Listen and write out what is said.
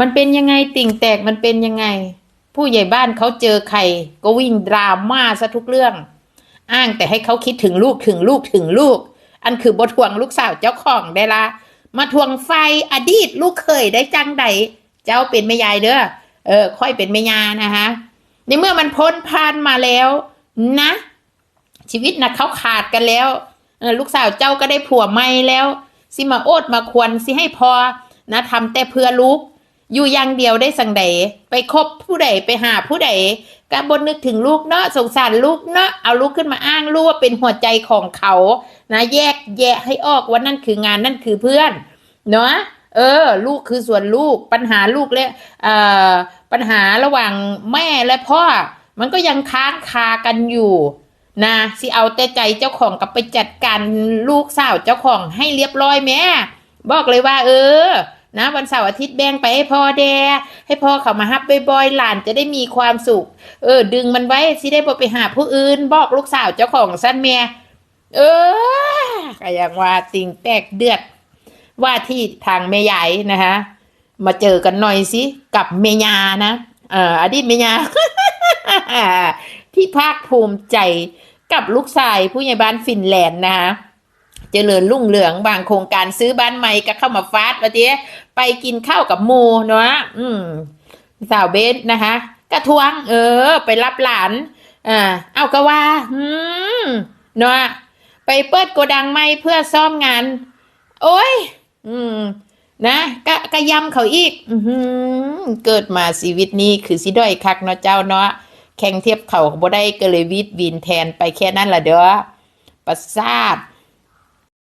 มันเป็นยังไงติ่งแตกมันเป็นยังไง ผู้ใหญ่บ้านเขาเจอใครก็วิ่งดราม่าซะทุกเรื่อง อ้างแต่ให้เขาคิดถึงลูกถึงลูกถึงลูก อันคือบททวงลูกสาวเจ้าของได้ละมาทวงไฟอดีตลูกเคยได้จังใดเจ้าเป็นแม่ยายเด้อเออ ค่อยเป็นแม่ยานะคะในเมื่อมันพ้นผ่านมาแล้ว นะ ชีวิตนะเขาขาดกันแล้วลูกสาวเจ้าก็ได้ผัวใหม่แล้ว สิมาโอดมาควรสิให้พอนะทำแต่เพื่อลูก อยู่อย่างเดียวได้สังใดไปคบผู้ใดไปหาผู้ใดก็บนนึกถึงลูกเนาะสงสารลูกเนาะเอาลูกขึ้นมาอ้างลูกว่าเป็นหัวใจของเขานะแยกแยะให้ออกว่านั่นคืองานนั่นคือเพื่อนเนาะเออ ลูกคือส่วนลูกปัญหาลูกและเอ่อปัญหาระหว่างแม่และพ่อ มันก็ยังค้างคากันอยู่นะสิเอาแต่ใจเจ้าของกับไปจัดการลูกสาวเจ้าของให้เรียบร้อยแม่บอกเลยว่า เออ นะวันเสาร์อาทิตย์แบ่งไปให้พ่อแดให้พ่อเขามาฮับบ่อยๆหลานจะได้มีความสุข เออ ดึงมันไว้สิได้บ่ไปหาผู้อื่น บอกลูกสาวเจ้าของสั้นแม่เออก็ยังว่าติ่งแตกเดือด ว่าที่ทางแม่ใหญ่นะคะมาเจอกันหน่อยสิกับเมยานะเอออดีตเมยาที่ภาคภูมิใจกับลูกชายผู้ใหญ่บ้านฟินแลนด์นะคะ เจริญรุ่งเรืองบางโครงการซื้อบ้านใหม่ก็เข้ามาฟาดวะเจ๊ไปกินข้าวกับหมูเนาะอืมสาวเบสนะคะ กระทวง เออ ไปรับหลานอ่าเอาก็ว่า อืมเนาะไปเปิดโกดังใหม่เพื่อซ่อมงาน โอ้ย อืม นะกะกะยำเขาอีก อืเกิดมาชีวิตนี้คือสิด้อยคักเนาะเจ้าเนาะแข่งเทียบเขาบ่ได้ก็เลยวีดวินแทนไปแค่นั้นละเด้อประสาท